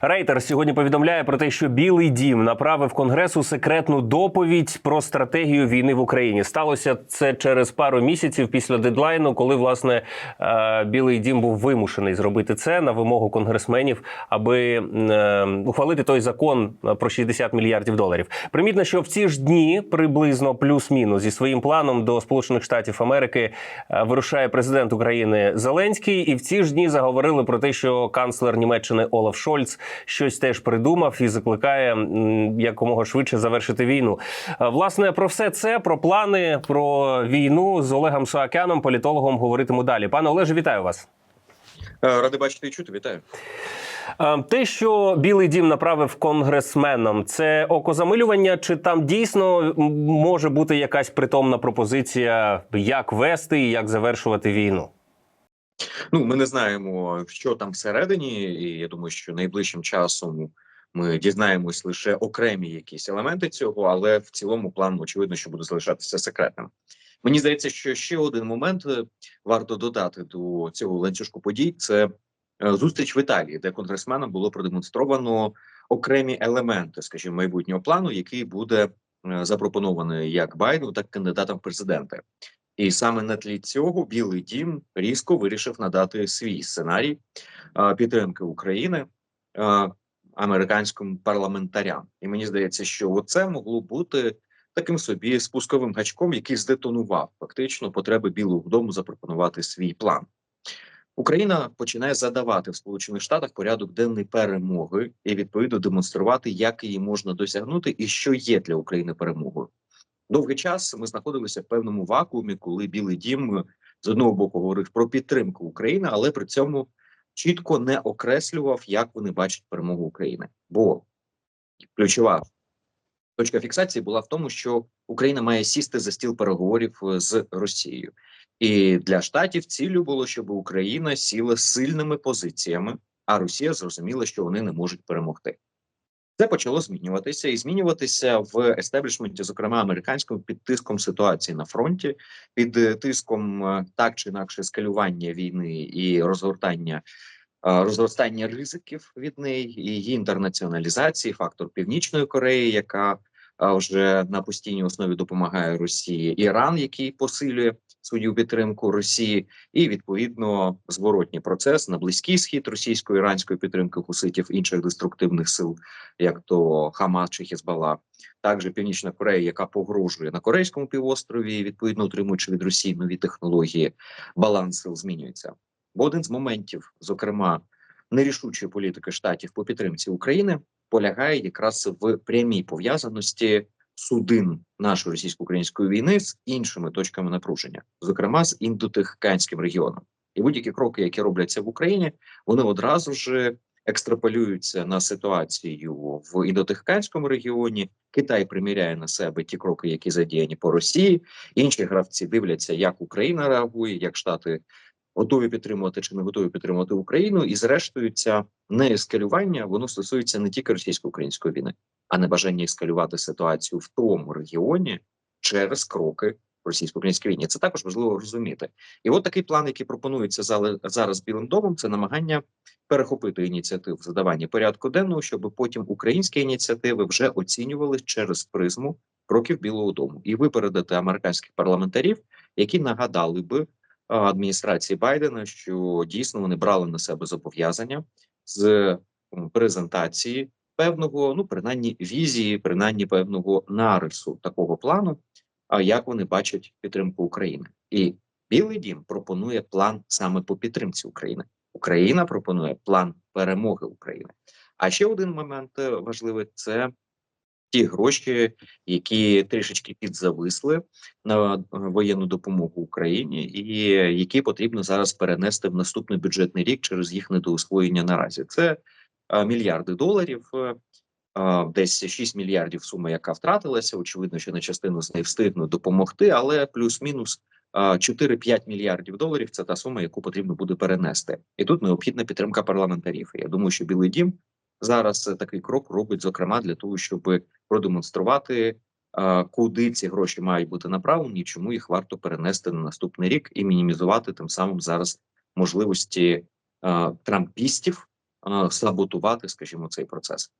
Рейтер сьогодні повідомляє про те, що Білий Дім направив Конгресу секретну доповідь про стратегію війни в Україні. Сталося це через пару місяців після дедлайну, коли власне е, Білий Дім був вимушений зробити це на вимогу конгресменів, аби е, ухвалити той закон про 60 мільярдів доларів. Примітно, що в ці ж дні приблизно плюс-мінус зі своїм планом до Сполучених Штатів Америки е, вирушає президент України Зеленський, і в ці ж дні заговорили про те, що канцлер Німеччини Олаф Шольц щось теж придумав і закликає якомога швидше завершити війну. Е, Власне, про все це, про плани, про війну з Олегом Соакяном, політологом, говоритиму далі. Пане Олеже, вітаю вас. Е, Радий бачити і чути, вітаю. Е, Те, що Білий Дім направив конгресменам, це окозамилювання, чи там дійсно може бути якась притомна пропозиція, як вести і як завершувати війну? Ну, ми не знаємо, що там всередині, і я думаю, що найближчим часом ми дізнаємось лише окремі якісь елементи цього, але в цілому план очевидно, що буде залишатися секретним. Мені здається, що ще один момент е, варто додати до цього ланцюжку подій: це е, зустріч в Італії, де конгресменам було продемонстровано окремі елементи, скажімо, майбутнього плану, який буде е, запропонований як Байдену, так і кандидатам в президенти. І саме на тлі цього Білий Дім різко вирішив надати свій сценарій підтримки України американським парламентарям. І мені здається, що це могло бути таким собі спусковим гачком, який здетонував фактично потреби Білого Дому запропонувати свій план. Україна починає задавати в Сполучених Штатах порядок денний перемоги і відповідно демонструвати, як її можна досягнути, і що є для України перемогою. Довгий час ми знаходилися в певному вакуумі, коли Білий Дім з одного боку говорив про підтримку України, але при цьому чітко не окреслював, як вони бачать перемогу України. Бо ключова точка фіксації була в тому, що Україна має сісти за стіл переговорів е, з Росією, і для штатів ціллю було, щоб Україна сіла сильними позиціями, а Росія зрозуміла, що вони не можуть перемогти. Це почало змінюватися і змінюватися в естеблішменті, зокрема американському, під тиском ситуації на фронті, під е, тиском е, так чи інакше скалювання війни і розгортання е, розростання ризиків від неї, її інтернаціоналізації, фактор Північної Кореї, яка вже на постійній основі допомагає Росії, Іран, який посилює свою підтримку Росії, і відповідно зворотній процес на близький схід російсько-іранської підтримки хуситів інших деструктивних сил, як то Хамас чи Хізбалла, також Північна Корея, яка погрожує на Корейському півострові, відповідно отримуючи від Росії нові технології, баланс сил змінюється. Бо один з моментів, зокрема нерішучої політики штатів по підтримці України, полягає якраз в прямій пов'язаності судин нашої російсько-української війни з іншими точками напруження, зокрема з індотихканським регіоном. І будь-які кроки, які робляться в Україні, вони одразу ж екстраполюються на ситуацію в індотихканському регіоні. Китай приміряє на себе ті кроки, які задіяні по Росії. Інші гравці дивляться, як Україна реагує, як Штати готові підтримувати чи не готові підтримувати Україну, і зрештою ця неескалювання воно стосується не тільки російсько-української війни, а не бажання ескалювати ситуацію в тому регіоні через кроки російсько-української війни. Це також важливо розуміти. І от такий план, який пропонується зараз білим домом, це намагання перехопити ініціативу в задаванні порядку денного, щоб потім українські ініціативи вже оцінювали через призму кроків Білого Дому і випередити американських парламентарів, які нагадали би адміністрації Байдена, що дійсно вони брали на себе зобов'язання з презентації певного, ну принаймні візії, принаймні певного нарису такого плану, а як вони бачать підтримку України, і Білий Дім пропонує план саме по підтримці України. Україна пропонує план перемоги України. А ще один момент е, важливий це ті гроші, які трішечки підзависли на е, воєнну допомогу Україні, і які потрібно зараз перенести в наступний бюджетний рік через їх недоусвоєння наразі. Це е, мільярди доларів. е, Десь 6 мільярдів сума, яка втратилася. Очевидно, що на частину з неї встигнуть допомогти, але плюс-мінус е, 4-5 мільярдів доларів це та сума, яку потрібно буде перенести. І тут необхідна підтримка парламентарів. Я думаю, що Білий Дім зараз такий крок робить, зокрема для того, щоб продемонструвати, куди ці гроші мають бути направлені, чому їх варто перенести на наступний рік і мінімізувати тим самим зараз можливості трампістів саботувати, скажімо, цей процес.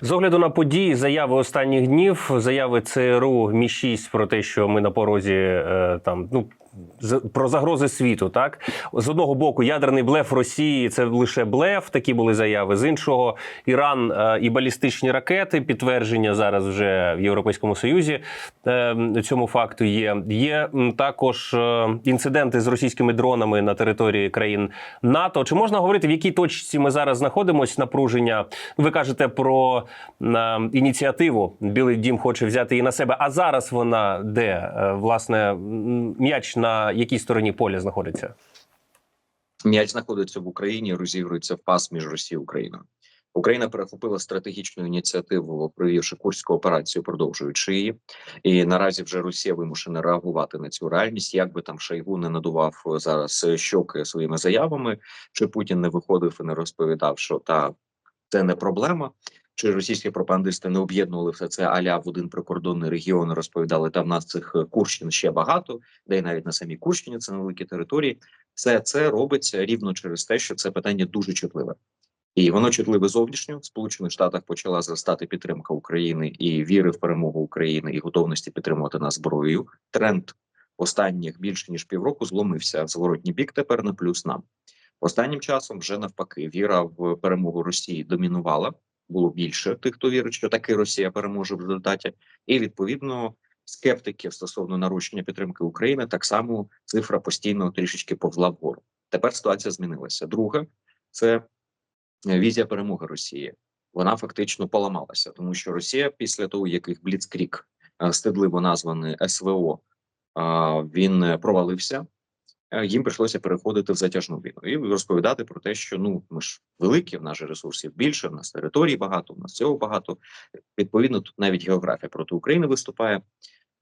З огляду на події, заяви останніх днів, заяви ЦРУ Мі 6 про те, що ми на порозі е, там ну про загрози світу. Так з одного боку, ядерний блеф Росії це лише блеф. Такі були заяви. З іншого, Іран е, і балістичні ракети. Підтвердження зараз вже в Європейському Союзі е, цьому факту є. Є також е, інциденти з російськими дронами на території країн НАТО. Чи можна говорити, в якій точці ми зараз знаходимося напруження? Ви кажете про е, ініціативу. Білий дім хоче взяти її на себе. А зараз вона де власне м'яч на якій стороні поля знаходиться? М'яч знаходиться в Україні, розігрується в пас між Росією і Україною. Україна перехопила стратегічну ініціативу, провівши курську операцію, продовжуючи її. І наразі вже Росія вимушена реагувати на цю реальність. Як би там Шойгу не надував зараз щоки своїми заявами, чи Путін не виходив і не розповідав, що та це не проблема. Чи російські пропагандисти не об'єднували все це аля в один прикордонний регіон, розповідали, та в нас цих Курщин ще багато, де й навіть на самій Курщині це невеликі території. Все це робиться рівно через те, що це питання дуже чутливе. І воно чутливе зовнішньо. В Сполучених Штатах почала зростати підтримка України і віри в перемогу України і готовності підтримувати нас зброєю. Тренд останніх більше ніж півроку зломився в зворотній бік. Тепер на плюс нам останнім часом вже навпаки віра в перемогу Росії домінувала. Було більше тих, хто вірить, що таки Росія переможе в результаті, і відповідно скептиків стосовно нарощення підтримки України так само цифра постійно трішечки повзла вгору. Тепер ситуація змінилася. Друге, це е, візія перемоги Росії. Вона фактично поламалася, тому що Росія, після того, як їх Бліцкрік, е, стидливо названий СВО, він е, провалився. Е, Їм прийшлося переходити в затяжну війну і розповідати про те, що ну ми ж великі, в нас же ресурсів більше, в нас територій багато, в нас цього багато. Відповідно, тут навіть географія проти України виступає.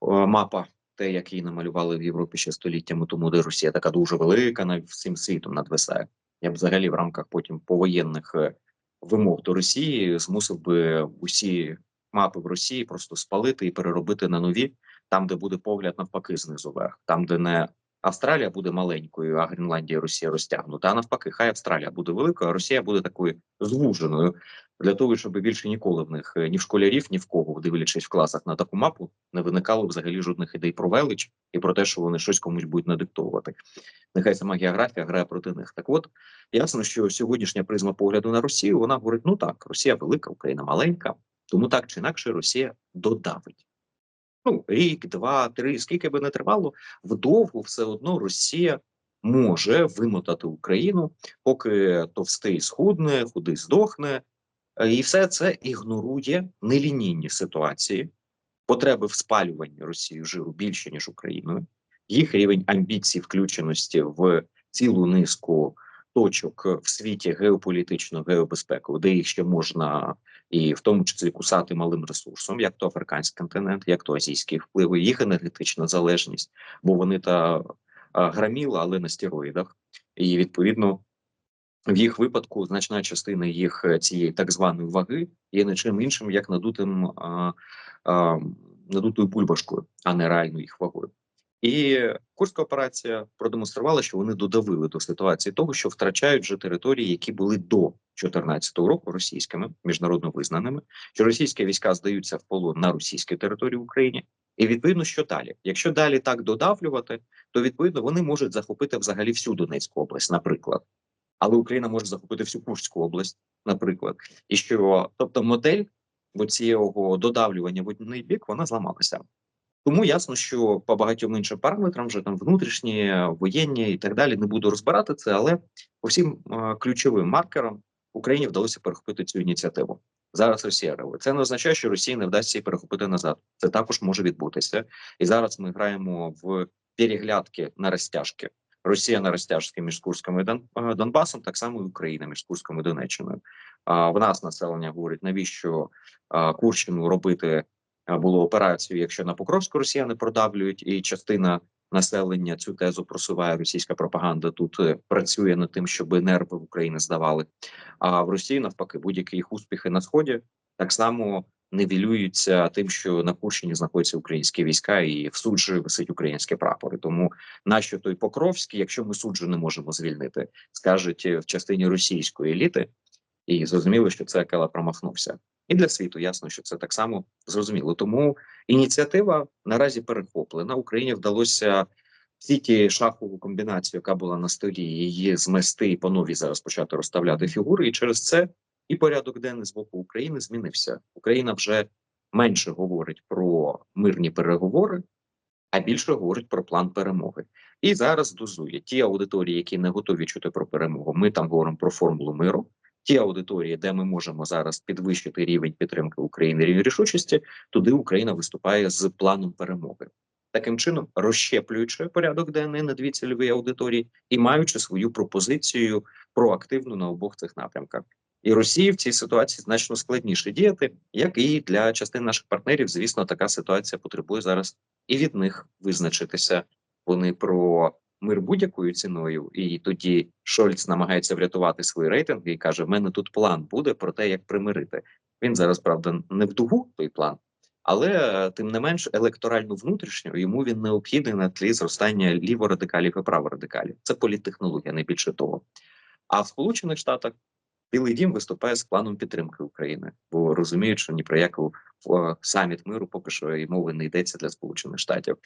Мапа, те, як її намалювали в Європі ще століттями тому, де Росія така дуже велика, навіть всім світом надвисає. Я б взагалі в рамках потім повоєнних е, вимог до Росії змусив би усі мапи в Росії просто спалити і переробити на нові, там, де буде погляд навпаки знизу вверх, там, де не Австралія буде маленькою, а Гренландія Росія розтягнута. А навпаки, хай Австралія буде великою, а Росія буде такою звуженою для того, щоб більше ніколи в них е, ні в школярів, ні в кого, дивлячись в класах на таку мапу, не виникало взагалі жодних ідей про велич і про те, що вони щось комусь будуть надиктовувати. Нехай сама географія грає проти них. Так, от ясно, що сьогоднішня призма погляду на Росію вона говорить: ну так, Росія велика, Україна маленька, тому так чи інакше Росія додавить. Ну, рік, два, три, скільки би не тривало, вдовго все одно Росія може вимотати Україну, поки товстий схудне, худий здохне, і все це ігнорує нелінійні ситуації, потреби в спалюванні Росії жиру більше ніж Україною, їх рівень амбіцій включеності в цілу низку точок в світі геополітично геобезпеково, де їх ще можна і в тому числі кусати малим ресурсом, як то африканський континент, як то азійські впливи, їх енергетична залежність, бо вони та а, граміла, але на стероїдах, і відповідно. В їх випадку значна частина їх е, цієї так званої ваги є не чим іншим, як надутим а, а, надутою бульбашкою, а не реальною їх вагою. І Курська операція продемонструвала, що вони додавили до ситуації того, що втрачають вже території, які були до 2014 року російськими міжнародно визнаними, що російські війська здаються в полон на російській території в Україні. І відповідно, що далі? Якщо далі так додавлювати, то відповідно вони можуть захопити взагалі всю Донецьку область, наприклад. Але Україна може захопити всю Курську область, наприклад, і що тобто модель цього додавлювання в один бік вона зламалася. Тому ясно, що по багатьом іншим параметрам, вже там внутрішні, воєнні і так далі, не буду розбирати це, але по всім е, ключовим маркерам Україні вдалося перехопити цю ініціативу. Зараз Росія реагує. Це не означає, що Росії не вдасться її перехопити назад. Це також може відбутися. І зараз ми граємо в переглядки на розтяжки. Росія на розтяжки між Курськом і е, Донбасом, так само і Україна між Курськом і Донеччиною. А в нас населення говорить, навіщо а, Курщину робити було операцію, якщо на Покровську росіяни продавлюють, і частина населення цю тезу просуває російська пропаганда. Тут е, працює над тим, щоб нерви в Україні здавали. А в Росії навпаки, будь-які їх успіхи на сході так само невілюються тим, що на Курщині знаходяться українські війська, і в суджі висить українські прапори. Тому нащо той Покровський, якщо ми суджу не можемо звільнити, скажуть е, в частині російської еліти. І зрозуміло, що це Акела промахнувся. І для світу ясно, що це так само зрозуміло. Тому ініціатива наразі перехоплена. Україні вдалося всі ті шахову комбінацію, яка була на столі, її змести і по новій зараз почати розставляти фігури. І через це і порядок денний з боку України змінився. Україна вже менше говорить про мирні переговори, а більше говорить про план перемоги. І зараз дозує ті аудиторії, які не готові чути про перемогу. Ми там говоримо про формулу миру. Ті аудиторії, де ми можемо зараз підвищити рівень підтримки України, рівень рішучості, туди Україна виступає з планом перемоги. Таким чином, розщеплюючи порядок денний на дві цільові аудиторії і маючи свою пропозицію проактивну на обох цих напрямках. І Росії в цій ситуації значно складніше діяти, як і для частини наших партнерів. Звісно, така ситуація потребує зараз і від них визначитися. Вони про мир будь-якою ціною, і тоді Шольц намагається врятувати свої рейтинги і каже: в мене тут план буде про те, як примирити. Він зараз правда не в дугу той план, але тим не менш електорально внутрішньо йому він необхідний на тлі зростання ліворадикалів і праворадикалів. Це політтехнологія, не більше того. А в Сполучених Штатах Білий Дім виступає з планом підтримки України, бо розуміють, що ні про яку саміт миру поки що і мови не йдеться для Сполучених Штатів.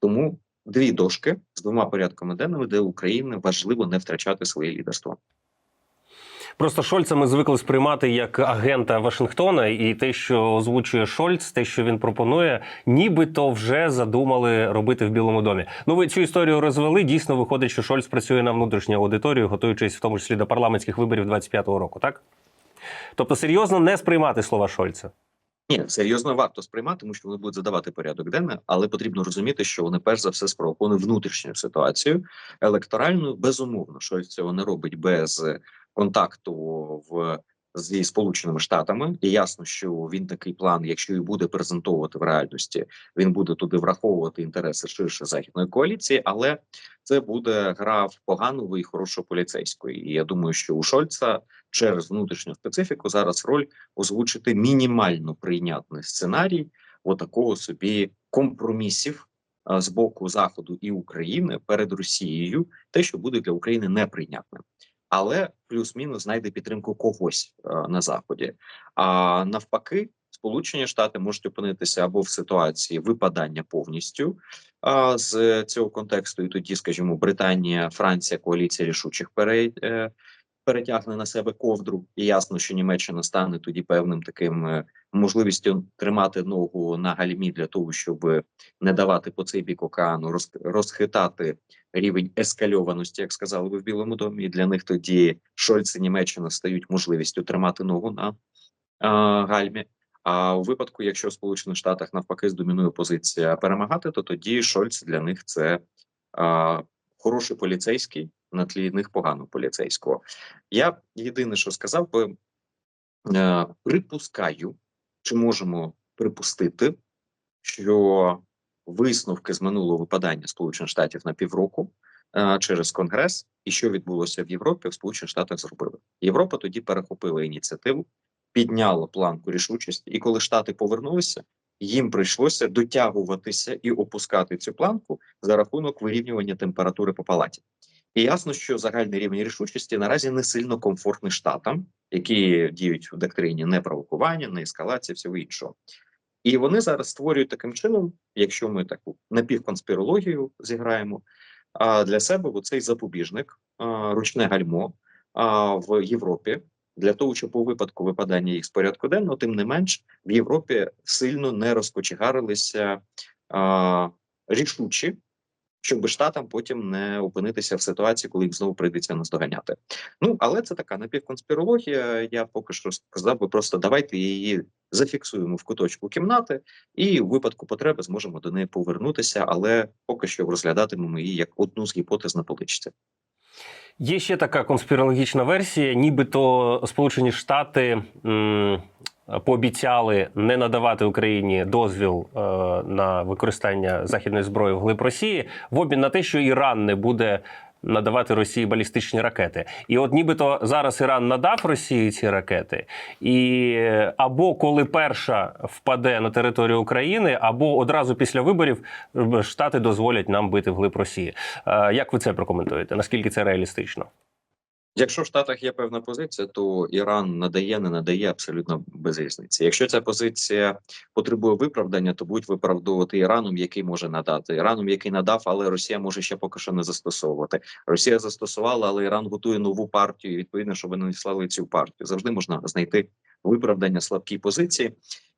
Тому дві дошки з двома порядками денними, де Україні важливо не втрачати своє лідерство. Просто Шольца ми звикли сприймати як агента Вашингтона, і те, що озвучує Шольц, те, що він пропонує, нібито вже задумали робити в Білому домі. Ну, ви цю історію розвели. Дійсно, виходить, що Шольц працює на внутрішню аудиторію, готуючись в тому числі до парламентських виборів 25-го року, так? Тобто серйозно не сприймати слова Шольца. Ні, серйозно варто сприймати, тому що вони будуть задавати порядок денний, але потрібно розуміти, що вони перш за все спровоковані внутрішню ситуацію електоральною. Безумовно, що цього не робить без контакту в зі сполученими штатами. І ясно, що він такий план, якщо і буде презентовувати в реальності, він буде туди враховувати інтереси ширше західної коаліції, але це буде гра в погану і хорошу поліцейської. І я думаю, що у Шольца через внутрішню специфіку зараз роль озвучити мінімально прийнятний сценарій отакого собі компромісів з боку заходу і України перед Росією, те, що буде для України неприйнятним. Але плюс-мінус знайде підтримку когось на заході. А навпаки, Сполучені Штати можуть опинитися або в ситуації випадання повністю а, з цього контексту, і тоді, скажімо, Британія, Франція, коаліція рішучих пере, е, перетягне на себе ковдру, і ясно, що Німеччина стане тоді певним таким е, можливістю тримати ногу на гальмі для того, щоб не давати по цей бік океану, розхитати рівень ескальованості, як сказали ви в Білому домі. Для них тоді Шольц і Німеччина стають можливістю тримати ногу на а, гальмі. А у випадку, якщо в Сполучених Штатах навпаки здомінує позиція перемагати, то тоді Шольц для них це а, хороший поліцейський на тлі них поганого поліцейського. Я єдине, що сказав би, е, припускаю, чи можемо припустити, що висновки з минулого випадання Сполучених Штатів на півроку е, через Конгрес і що відбулося в Європі, в Сполучених Штатах зробили. Європа тоді перехопила ініціативу, підняла планку рішучості, і коли Штати повернулися, їм прийшлося дотягуватися і опускати цю планку за рахунок вирівнювання температури по палаті. І ясно, що загальний рівень рішучості наразі не сильно комфортний штатам, які діють в доктрині не провокування, не ескалації, всього іншого. І вони зараз створюють таким чином, якщо ми таку напівконспірологію зіграємо, для себе оцей запобіжник, ручне гальмо в Європі для того, щоб у випадку випадання їх з порядку денного, тим не менш в Європі сильно не розкочегарилися рішучі, щоб штатам потім не опинитися в ситуації, коли їм знову прийдеться наздоганяти. Ну але це така напівконспірологія. Я поки що сказав би просто давайте її зафіксуємо в куточку кімнати, і у випадку потреби зможемо до неї повернутися, але поки що розглядатимемо її як одну з гіпотез на поличці. Є ще така конспірологічна версія, нібито Сполучені Штати пообіцяли не надавати Україні дозвіл е, на використання західної зброї в глиб Росії в обмін на те, що Іран не буде надавати Росії балістичні ракети. І от нібито зараз Іран надав Росії ці ракети, і е, або коли перша впаде на територію України, або одразу після виборів е, Штати дозволять нам бити вглиб Росії. Як ви це прокоментуєте? Наскільки це реалістично? Якщо в Штатах є певна позиція, то Іран надає, не надає абсолютно без різниці. Якщо ця позиція потребує виправдання, то будуть виправдовувати Іраном, який може надати Іраном, який надав, але Росія може ще поки що не застосовувати. Росія застосувала, але Іран готує нову партію. і, Відповідно, щоб вони слали цю партію. Завжди можна знайти виправдання слабкій позиції,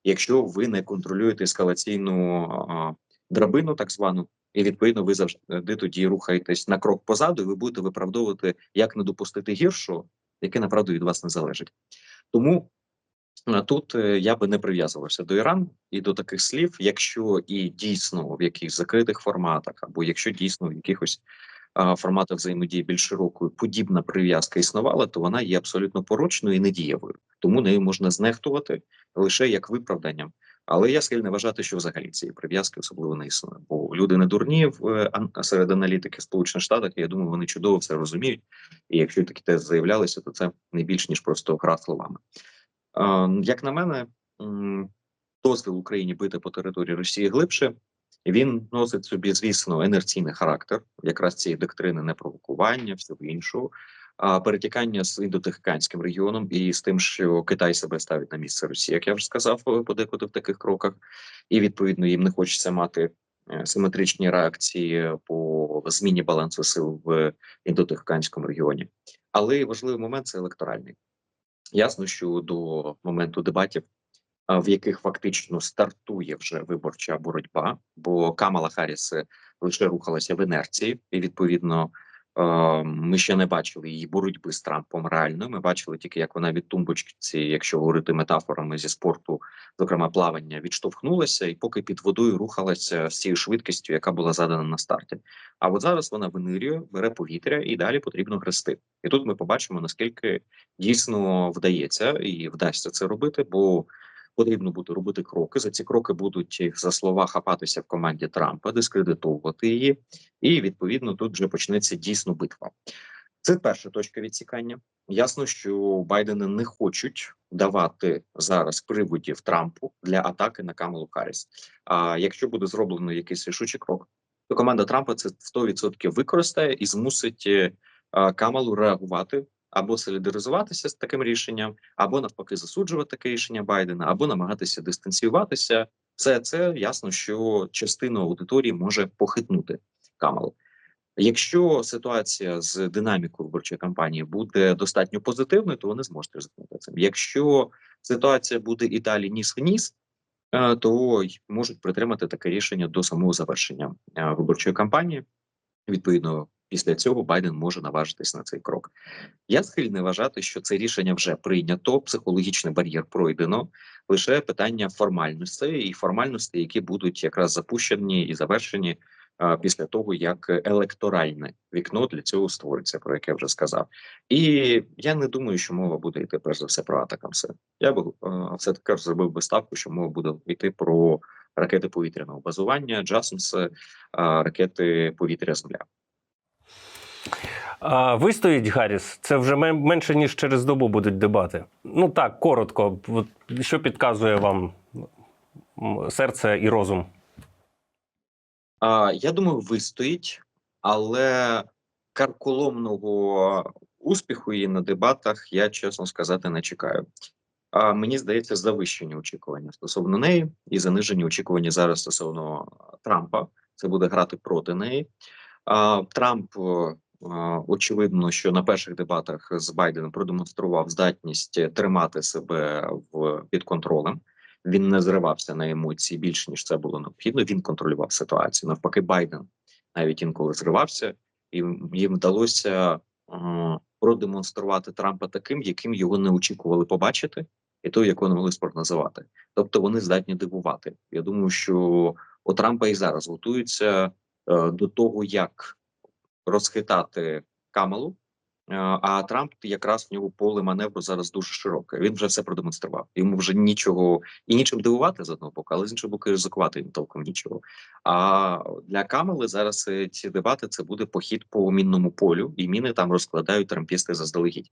якщо ви не контролюєте ескалаційну драбину, так звану. І відповідно ви завжди тоді рухаєтесь на крок позаду, і ви будете виправдовувати, як не допустити гіршого, яке направду від вас не залежить. Тому е, тут е, я би не прив'язувався до Ірану і до таких слів, якщо і дійсно в якихось закритих форматах, або якщо дійсно в якихось форматах взаємодії більш широкою подібна прив'язка існувала, то вона є абсолютно порочною і недієвою. Тому нею можна знехтувати лише як виправданням. Але я схильний вважати, що взагалі цієї прив'язки особливо не існує. Бо люди не дурні в е, серед аналітики Сполучених Штатів. і Я думаю, вони чудово це розуміють. І якщо такі тези заявлялися, то це не більш ніж просто гра словами. Як на мене, дозвіл Україні бити по території Росії глибше. Він носить собі, звісно, інерційний характер, якраз цієї доктрини непровокування, всього іншого, перетікання з індотихоокеанським регіоном і з тим, що Китай себе ставить на місце Росії, як я вже сказав, е, подекуди в таких кроках, і відповідно їм не хочеться мати е, симетричні реакції по зміні балансу сил в індотихоокеанському регіоні. Але важливий момент це електоральний. Ясно, що до моменту дебатів, в яких фактично стартує вже виборча боротьба, бо Камала Харріс е, лише рухалася в інерції, і відповідно ми ще не бачили її боротьби з Трампом реально. Ми бачили тільки, як вона від тумбочці, якщо говорити метафорами зі спорту, зокрема плавання, відштовхнулася, і поки під водою рухалася з цією швидкістю, яка була задана на старті. А от зараз вона винирює, бере повітря, і далі потрібно грести. І тут ми побачимо наскільки дійсно вдається і вдасться це робити, бо потрібно буде робити кроки. За ці кроки будуть за слова хапатися в команді Трампа, дискредитовувати її, і відповідно тут вже почнеться дійсно битва. Це перша точка відсікання. Ясно, що Байдени не хочуть давати зараз приводів Трампу для атаки на Камалу Харріс. А якщо буде зроблено якийсь рішучий крок, то команда Трампа це 100% використає і змусить е, Камалу реагувати або солідаризуватися з таким рішенням, або навпаки засуджувати таке рішення Байдена, або намагатися дистанціюватися. Все це ясно, що частина аудиторії може похитнути Камалу. Якщо ситуація з динамікою виборчої кампанії буде достатньо позитивною, то вони зможуть ризикнути цим. Якщо ситуація буде і далі ніс в ніс, то можуть притримати таке рішення до самого завершення е, виборчої кампанії. Відповідно, після цього Байден може наважитись на цей крок. Я схильний вважати, що це рішення вже прийнято. Психологічний бар'єр пройдено. Лише питання формальностей і формальностей, які будуть якраз запущені і завершені а, після того, як електоральне вікно для цього створиться, про яке я вже сказав. І я не думаю, що мова буде йти перш за все про атакамси. Я би е, все таки зробив би ставку, що мова буде йти про ракети повітряного базування, Джасмс, е, ракети повітря Земля. А вистоїть Гарріс? Це вже менше ніж через добу будуть дебати. Ну так, коротко. От що підказує вам серце і розум? А, я думаю, вистоїть, але карколомного успіху її на дебатах я чесно сказати не чекаю. А мені здається, завищені очікування стосовно неї і занижені очікування зараз стосовно Трампа. Це буде грати проти неї. А, Трамп очевидно, що на перших дебатах з Байденом продемонстрував здатність тримати себе в під контролем. Він не зривався на емоції більше ніж це було необхідно. Він контролював ситуацію. Навпаки, Байден навіть інколи зривався, і їм вдалося е, продемонструвати Трампа таким, яким його не очікували побачити, і той, якого не могли спрогнозувати. Тобто вони здатні дивувати. Я думаю, що у Трампа і зараз готуються е, до того, як розхитати Камалу. Е, А Трамп якраз в нього поле маневру зараз дуже широке. Він вже все продемонстрував. Йому вже нічого і нічим дивувати з одного боку, але з іншого боку, ризикувати їм толком нічого. А для Камали зараз е, ці дебати це буде похід по мінному полю, і міни там розкладають трампісти заздалегідь.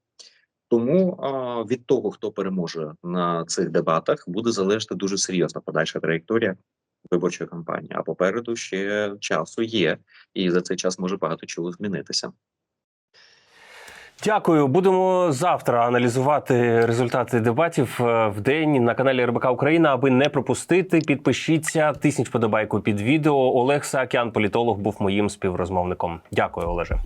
Тому а, від того, хто переможе на цих дебатах, буде залежати дуже серйозна подальша траєкторія виборчої кампанії. А попереду ще часу є, і за цей час може багато чого змінитися. Дякую. Будемо завтра аналізувати результати дебатів е, в день на каналі РБК Україна. Аби не пропустити, підпишіться, тисніть вподобайку під відео. Олег Саакян, політолог, був моїм співрозмовником. Дякую, Олеже.